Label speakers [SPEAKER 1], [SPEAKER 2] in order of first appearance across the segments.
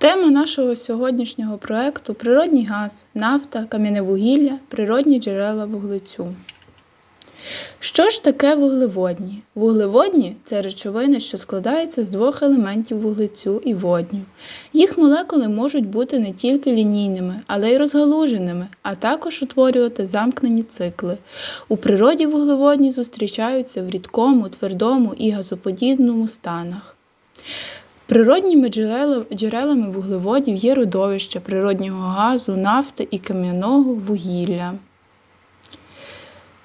[SPEAKER 1] Тема нашого сьогоднішнього проекту природній газ, нафта, кам'яне вугілля, природні джерела вуглецю. Що ж таке вуглеводні? Вуглеводні це речовини, що складаються з двох елементів вуглецю і водню. Їх молекули можуть бути не тільки лінійними, але й розгалуженими, а також утворювати замкнені цикли. У природі вуглеводні зустрічаються в рідкому, твердому і газоподібному станах. Природніми джерелами вуглеводів є родовища природнього газу, нафти і кам'яного вугілля.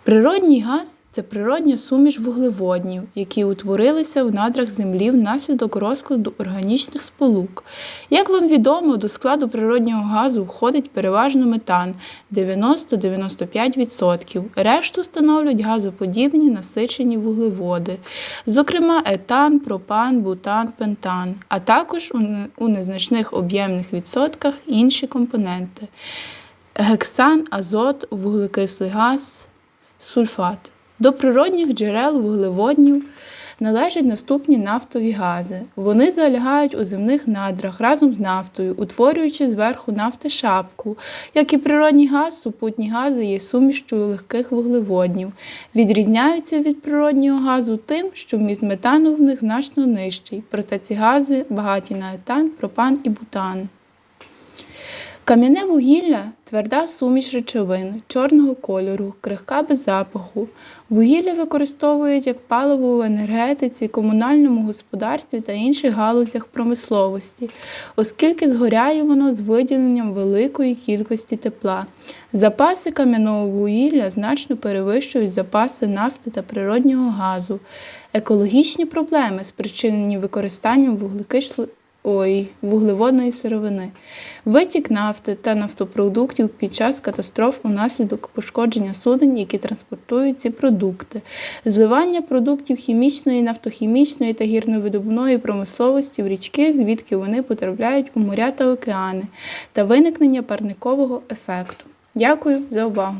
[SPEAKER 1] Природній газ це природня суміш вуглеводнів, які утворилися в надрах землі внаслідок розкладу органічних сполук. Як вам відомо, до складу природнього газу входить переважно метан 90-95%. Решту становлять газоподібні насичені вуглеводи, зокрема етан, пропан, бутан, пентан, а також у незначних об'ємних відсотках інші компоненти гексан, азот, вуглекислий газ, сульфат. До природних джерел вуглеводнів належать наступні нафтові гази. Вони залягають у земних надрах разом з нафтою, утворюючи зверху нафти шапку. Як і природній газ, супутні гази є сумішчю легких вуглеводнів. Відрізняються від природнього газу тим, що вміст метану в них значно нижчий, проте ці гази багаті на етан, пропан і бутан. Кам'яне вугілля тверда суміш речовин чорного кольору, крихка без запаху. Вугілля використовують як паливо в енергетиці, комунальному господарстві та інших галузях промисловості, оскільки згоряє воно з виділенням великої кількості тепла. Запаси кам'яного вугілля значно перевищують запаси нафти та природнього газу. Екологічні проблеми, спричинені використанням вуглекислої Ой, вуглеводної сировини, витік нафти та нафтопродуктів під час катастроф унаслідок пошкодження суден, які транспортують ці продукти, зливання продуктів хімічної, нафтохімічної та гірновидобувної промисловості в річки, звідки вони потрапляють у моря та океани, та виникнення парникового ефекту. Дякую за увагу!